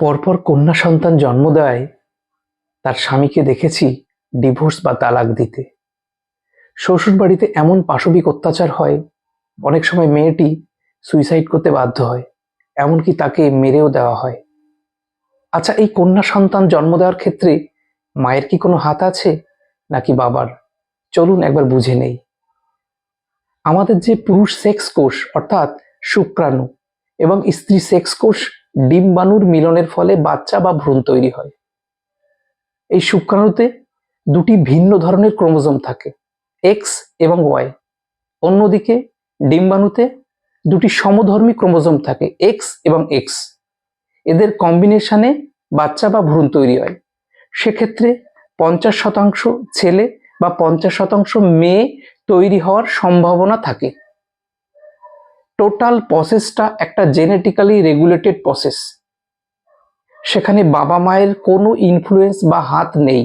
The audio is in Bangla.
পরপর কন্যা সন্তান জন্ম দেয়, তার স্বামীকে দেখেছি ডিভোর্স বা তালাক দিতে। শ্বশুর বাড়িতে এমন পাশবিক অত্যাচার হয়, অনেক সময় মেয়েটি সুইসাইড করতে বাধ্য হয়, এমনকি তাকে মেরেও দেওয়া হয়। আচ্ছা এই কন্যা সন্তান জন্ম দেওয়ার ক্ষেত্রে মায়ের কি কোনো হাত আছে, নাকি বাবার? চলুন একবার বুঝে নেই। আমাদের যে পুরুষ সেক্স কোষ, অর্থাৎ শুক্রাণু, এবং স্ত্রী সেক্স কোষ ডিম্বাণুর মিলনের ফলে বাচ্চা বা ভ্রূণ তৈরি হয়। এই শুক্রাণুতে দুটি ভিন্ন ধরনের ক্রোমোজোম থাকে এক্স এবং ওয়াই অন্যদিকে ডিম্বাণুতে দুটি সমধর্মী ক্রোমোজোম থাকে এক্স এবং এক্স এদের কম্বিনেশনে বাচ্চা বা ভ্রূণ তৈরি হয়। সেক্ষেত্রে পঞ্চাশ শতাংশ ছেলে বা পঞ্চাশ শতাংশ মেয়ে তৈরি হওয়ার সম্ভাবনা থাকে। টোটাল প্রসেসটা একটা জেনেটিক্যালি রেগুলেটেড প্রসেস সেখানে বাবা মায়ের কোনো ইনফ্লুয়েন্স বা হাত নেই।